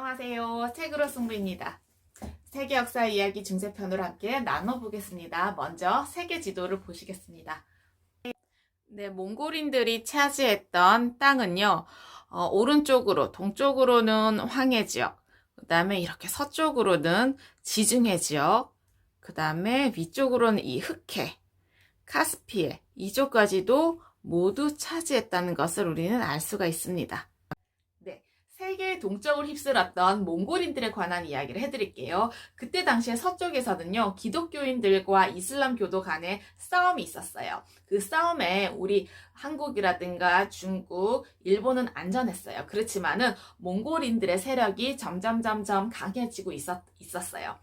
안녕하세요. 책으로 승부입니다. 세계 역사 이야기 중세편으로 함께 나눠보겠습니다. 먼저 세계 지도를 보시겠습니다. 네, 몽골인들이 차지했던 땅은요, 어, 오른쪽으로, 동쪽으로는 황해 지역, 그 다음에 이렇게 서쪽으로는 지중해 지역, 그 다음에 위쪽으로는 이 흑해, 카스피해, 이쪽까지도 모두 차지했다는 것을 우리는 알 수가 있습니다. 네, 세계의 동쪽을 휩쓸었던 몽골인들에 관한 이야기를 해드릴게요. 그때 당시에 서쪽에서는요, 기독교인들과 이슬람교도 간에 싸움이 있었어요. 그 싸움에 우리 한국이라든가 중국, 일본은 안전했어요. 그렇지만은 몽골인들의 세력이 점점 점점 강해지고 있었, 있었어요.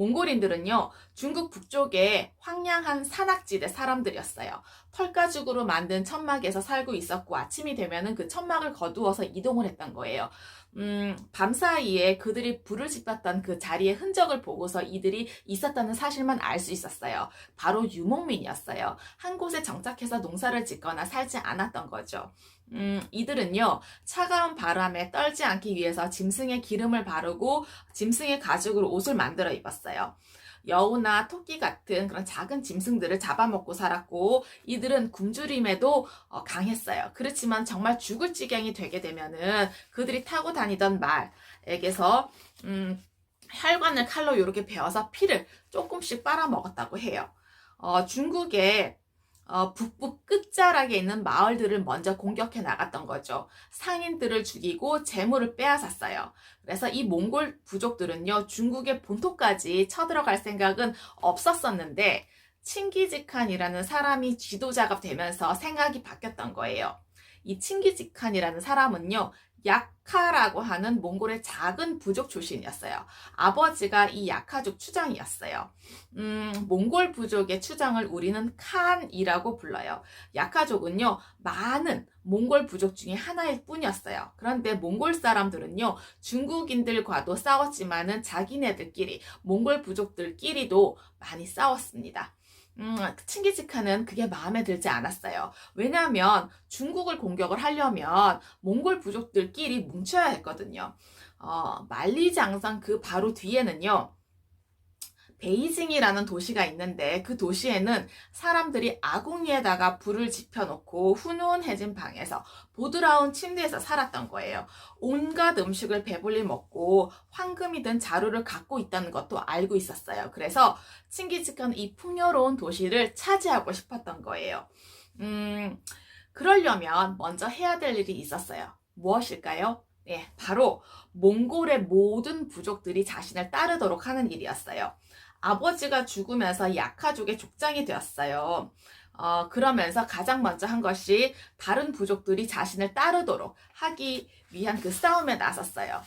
몽골인들은요, 중국 북쪽에 황량한 산악지대 사람들이었어요. 털가죽으로 만든 천막에서 살고 있었고, 아침이 되면은 그 천막을 거두어서 이동을 했던 거예요. 음, 밤 사이에 그들이 불을 지폈던 그 자리의 흔적을 보고서 이들이 있었다는 사실만 알 수 있었어요. 바로 유목민이었어요. 한 곳에 정착해서 농사를 짓거나 살지 않았던 거죠. 음, 이들은요, 차가운 바람에 떨지 않기 위해서 짐승의 기름을 바르고 짐승의 가죽으로 옷을 만들어 입었어요. 여우나 토끼 같은 그런 작은 짐승들을 잡아먹고 살았고 이들은 굶주림에도 어, 강했어요. 그렇지만 정말 죽을 지경이 되게 되면은 그들이 타고 다니던 말에게서 음, 혈관을 칼로 이렇게 베어서 피를 조금씩 빨아먹었다고 해요. 어, 중국의 어, 북부 끝자락에 있는 마을들을 먼저 공격해 나갔던 거죠. 상인들을 죽이고 재물을 빼앗았어요. 그래서 이 몽골 부족들은요, 중국의 본토까지 쳐들어갈 생각은 없었었는데, 칭기즈칸이라는 사람이 지도자가 되면서 생각이 바뀌었던 거예요. 이 칭기즈칸이라는 사람은요, 약카라고 하는 몽골의 작은 부족 출신이었어요. 아버지가 이 약카족 추장이었어요. 음, 몽골 부족의 추장을 우리는 칸이라고 불러요. 약카족은요, 많은 몽골 부족 중에 하나일 뿐이었어요. 그런데 몽골 사람들은요, 중국인들과도 싸웠지만은 자기네들끼리, 몽골 부족들끼리도 많이 싸웠습니다. 음, 칭기즈칸은 그게 마음에 들지 않았어요. 왜냐하면 중국을 공격을 하려면 몽골 부족들끼리 뭉쳐야 했거든요. 어, 만리장성 그 바로 뒤에는요. 베이징이라는 도시가 있는데 그 도시에는 사람들이 아궁이에다가 불을 지펴놓고 훈훈해진 방에서 보드라운 침대에서 살았던 거예요. 온갖 음식을 배불리 먹고 황금이 든 자루를 갖고 있다는 것도 알고 있었어요. 그래서 칭기즈칸 이 풍요로운 도시를 차지하고 싶었던 거예요. 음, 그러려면 먼저 해야 될 일이 있었어요. 무엇일까요? 예, 바로 몽골의 모든 부족들이 자신을 따르도록 하는 일이었어요. 아버지가 죽으면서 약하족의 족장이 되었어요. 어, 그러면서 가장 먼저 한 것이 다른 부족들이 자신을 따르도록 하기 위한 그 싸움에 나섰어요.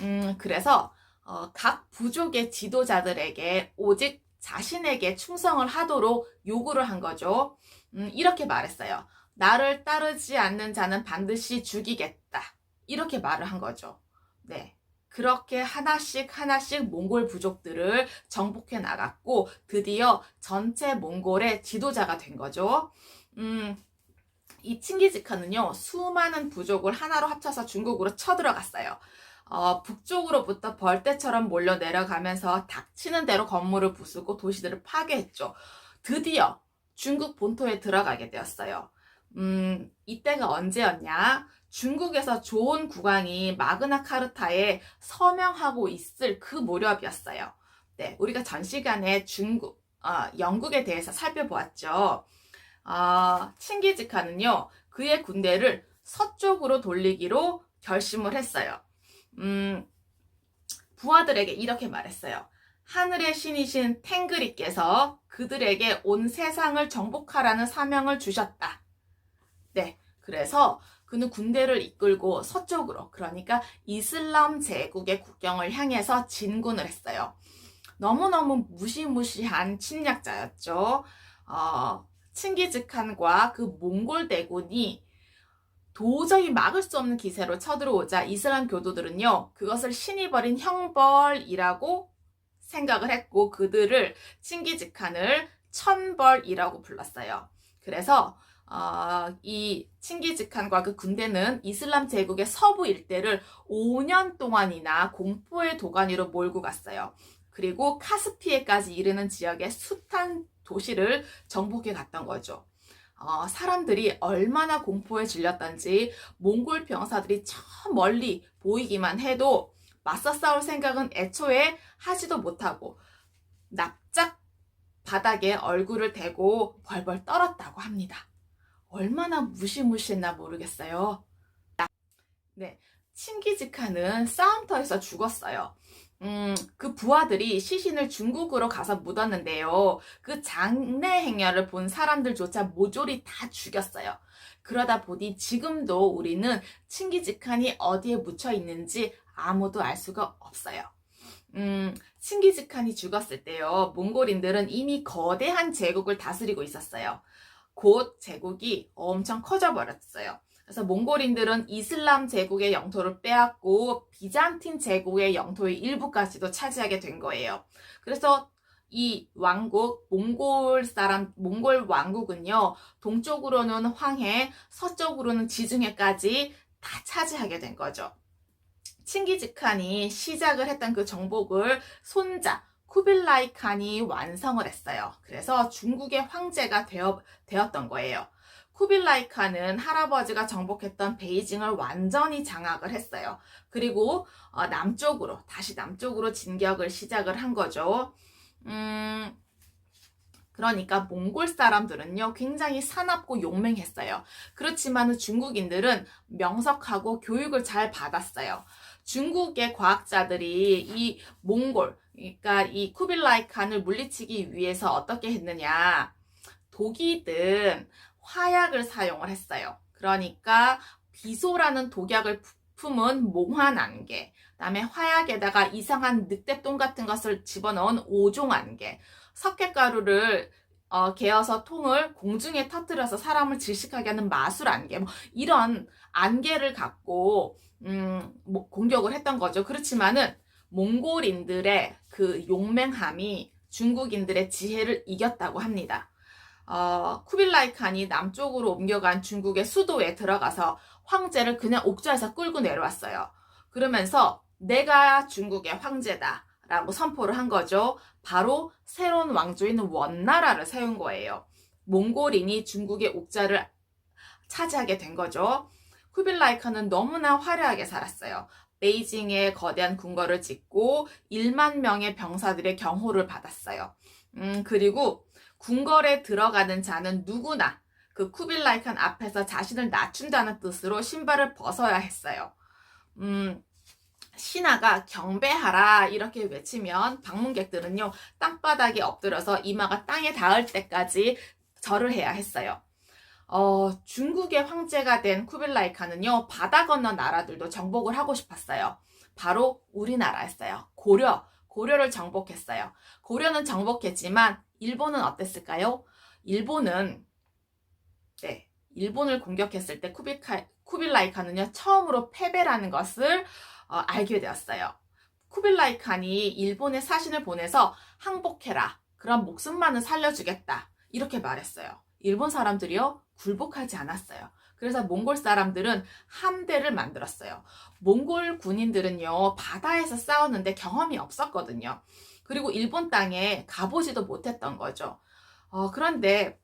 음, 그래서 어, 각 부족의 지도자들에게 오직 자신에게 충성을 하도록 요구를 한 거죠. 음, 이렇게 말했어요. 나를 따르지 않는 자는 반드시 죽이겠다. 이렇게 말을 한 거죠. 네. 그렇게 하나씩 하나씩 몽골 부족들을 정복해 나갔고 드디어 전체 몽골의 지도자가 된 거죠. 음, 이 칭기즈칸은요 수많은 부족을 하나로 합쳐서 중국으로 쳐들어갔어요. 어, 북쪽으로부터 벌떼처럼 몰려 내려가면서 닥치는 대로 건물을 부수고 도시들을 파괴했죠. 드디어 중국 본토에 들어가게 되었어요. 음, 이때가 언제였냐? 중국에서 좋은 국왕이 마그나 카르타에 서명하고 있을 그 무렵이었어요. 네, 우리가 전 시간에 중국, 어, 영국에 대해서 살펴보았죠. 어, 칭기즈칸은요, 그의 군대를 서쪽으로 돌리기로 결심을 했어요. 음, 부하들에게 이렇게 말했어요. 하늘의 신이신 탱그리께서 그들에게 온 세상을 정복하라는 사명을 주셨다. 네, 그래서 그는 군대를 이끌고 서쪽으로 그러니까 이슬람 제국의 국경을 향해서 진군을 했어요. 너무너무 무시무시한 침략자였죠. 어, 칭기즈칸과 그 몽골 대군이 도저히 막을 수 없는 기세로 쳐들어오자 이슬람 교도들은요, 그것을 신이 버린 형벌이라고 생각을 했고, 그들을 칭기즈칸을 천벌이라고 불렀어요. 그래서 어, 이 칭기즈칸과 그 군대는 이슬람 제국의 서부 일대를 5년 동안이나 공포의 도가니로 몰고 갔어요. 그리고 카스피해까지 이르는 지역의 숱한 도시를 정복해 갔던 거죠. 어, 사람들이 얼마나 공포에 질렸던지 몽골 병사들이 저 멀리 보이기만 해도 맞서 싸울 생각은 애초에 하지도 못하고 납작 바닥에 얼굴을 대고 벌벌 떨었다고 합니다. 얼마나 무시무시했나 모르겠어요. 네, 칭기즈칸은 싸움터에서 죽었어요. 음, 그 부하들이 시신을 중국으로 가서 묻었는데요. 그 장례 행렬을 본 사람들조차 모조리 다 죽였어요. 그러다 보니 지금도 우리는 칭기즈칸이 어디에 묻혀 있는지 아무도 알 수가 없어요. 음, 칭기즈칸이 죽었을 때요. 몽골인들은 이미 거대한 제국을 다스리고 있었어요. 곧 제국이 엄청 커져 버렸어요. 그래서 몽골인들은 이슬람 제국의 영토를 빼앗고 비잔틴 제국의 영토의 일부까지도 차지하게 된 거예요. 그래서 이 왕국 몽골 사람 몽골 왕국은요 동쪽으로는 황해 서쪽으로는 지중해까지 다 차지하게 된 거죠. 칭기즈칸이 시작을 했던 그 정복을 손자 쿠빌라이 칸이 완성을 했어요. 그래서 중국의 황제가 되어, 되었던 거예요. 쿠빌라이 칸은 할아버지가 정복했던 베이징을 완전히 장악을 했어요. 그리고 어, 남쪽으로 다시 남쪽으로 진격을 시작을 한 거죠. 음, 그러니까 몽골 사람들은요 굉장히 사납고 용맹했어요. 그렇지만 중국인들은 명석하고 교육을 잘 받았어요. 중국의 과학자들이 이 몽골, 그러니까 이 쿠빌라이 칸을 물리치기 위해서 어떻게 했느냐. 독이 든 화약을 사용을 했어요. 그러니까 비소라는 독약을 품은 몽환 안개, 그다음에 화약에다가 이상한 늑대똥 같은 것을 집어넣은 오종 안개, 석회가루를 어, 개어서 통을 공중에 터뜨려서 사람을 질식하게 하는 마술 안개, 뭐 이런 안개를 갖고 음, 뭐 공격을 했던 거죠. 그렇지만은 몽골인들의 그 용맹함이 중국인들의 지혜를 이겼다고 합니다. 어, 쿠빌라이 칸이 남쪽으로 옮겨간 중국의 수도에 들어가서 황제를 그냥 옥좌에서 끌고 내려왔어요. 그러면서 내가 중국의 황제다. 라고 선포를 한 거죠. 바로 새로운 왕조인 원나라를 세운 거예요. 몽골인이 중국의 옥자를 차지하게 된 거죠. 쿠빌라이 칸은 너무나 화려하게 살았어요. 베이징에 거대한 궁궐을 짓고 1만 명의 병사들의 경호를 받았어요. 음, 그리고 궁궐에 들어가는 자는 누구나 그 쿠빌라이 칸 앞에서 자신을 낮춘다는 뜻으로 신발을 벗어야 했어요. 음, 신하가 경배하라 이렇게 외치면 방문객들은요 땅바닥에 엎드려서 이마가 땅에 닿을 때까지 절을 해야 했어요. 어, 중국의 황제가 된 쿠빌라이 칸은요 바다 건너 나라들도 정복을 하고 싶었어요. 바로 우리나라였어요. 고려 고려를 정복했어요. 고려는 정복했지만 일본은 어땠을까요? 일본은 네 일본을 공격했을 때 쿠빌카, 쿠빌라이 칸은요 처음으로 패배라는 것을 어, 알게 되었어요. 쿠빌라이 칸이 일본에 사신을 보내서 항복해라. 그럼 목숨만은 살려주겠다. 이렇게 말했어요. 일본 사람들이요 굴복하지 않았어요. 그래서 몽골 사람들은 함대를 만들었어요. 몽골 군인들은요 바다에서 싸웠는데 경험이 없었거든요. 그리고 일본 땅에 가보지도 못했던 거죠. 어, 그런데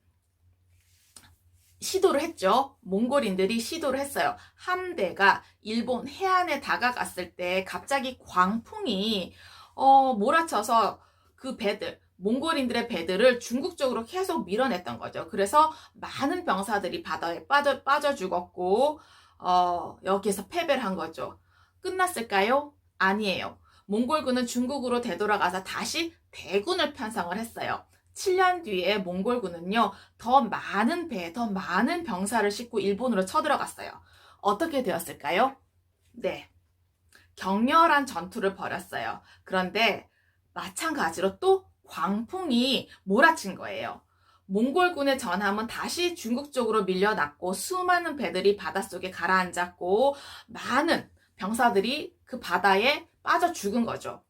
시도를 했죠. 몽골인들이 시도를 했어요. 함대가 일본 해안에 다가갔을 때 갑자기 광풍이 어, 몰아쳐서 그 배들, 몽골인들의 배들을 중국 쪽으로 계속 밀어냈던 거죠. 그래서 많은 병사들이 바다에 빠져, 빠져 죽었고, 어, 여기에서 패배를 한 거죠. 끝났을까요? 아니에요. 몽골군은 중국으로 되돌아가서 다시 대군을 편성을 했어요. 7년 뒤에 몽골군은요, 더 많은 배, 더 많은 병사를 싣고 일본으로 쳐들어갔어요. 어떻게 되었을까요? 네. 격렬한 전투를 벌였어요. 그런데 마찬가지로 또 광풍이 몰아친 거예요. 몽골군의 전함은 다시 중국 쪽으로 밀려났고 수많은 배들이 바닷속에 가라앉았고 많은 병사들이 그 바다에 빠져 죽은 거죠.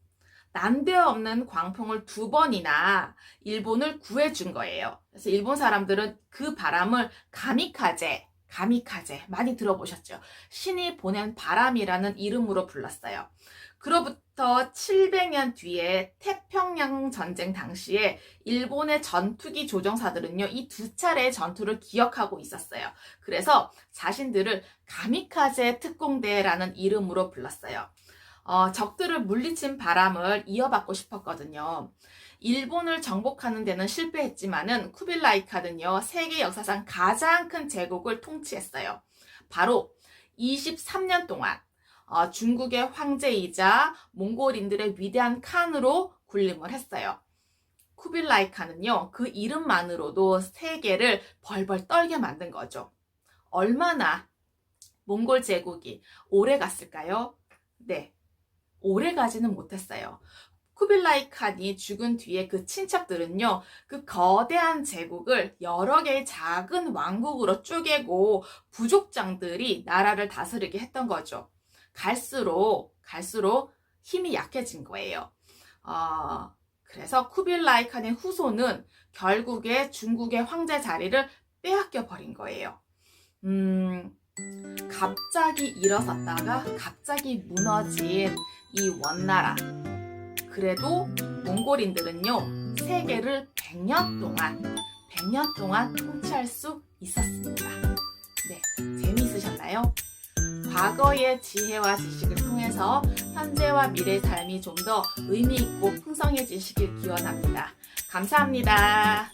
난데없는 광풍을 두 번이나 일본을 구해준 거예요. 그래서 일본 사람들은 그 바람을 가미카제, 가미카제 많이 들어보셨죠? 신이 보낸 바람이라는 이름으로 불렀어요. 그로부터 700년 뒤에 태평양 전쟁 당시에 일본의 전투기 조종사들은요, 이 두 차례의 전투를 기억하고 있었어요. 그래서 자신들을 가미카제 특공대라는 이름으로 불렀어요. 어, 적들을 물리친 바람을 이어받고 싶었거든요. 일본을 정복하는 데는 실패했지만은 쿠빌라이 칸은요, 세계 역사상 가장 큰 제국을 통치했어요. 바로 23년 동안 어, 중국의 황제이자 몽골인들의 위대한 칸으로 군림을 했어요. 쿠빌라이 칸은요, 그 이름만으로도 세계를 벌벌 떨게 만든 거죠. 얼마나 몽골 제국이 오래 갔을까요? 네. 오래 가지는 못했어요. 쿠빌라이 칸이 죽은 뒤에 그 친척들은요, 그 거대한 제국을 여러 개의 작은 왕국으로 쪼개고 부족장들이 나라를 다스리게 했던 거죠. 갈수록, 갈수록 힘이 약해진 거예요. 어, 그래서 쿠빌라이 칸의 후손은 결국에 중국의 황제 자리를 빼앗겨 버린 거예요. 음, 갑자기 일어섰다가 갑자기 무너진 이 원나라. 그래도 몽골인들은요, 세계를 100년 동안, 100년 동안 통치할 수 있었습니다. 네, 재미있으셨나요? 과거의 지혜와 지식을 통해서 현재와 미래의 삶이 좀 더 의미 있고 풍성해지시길 기원합니다. 감사합니다.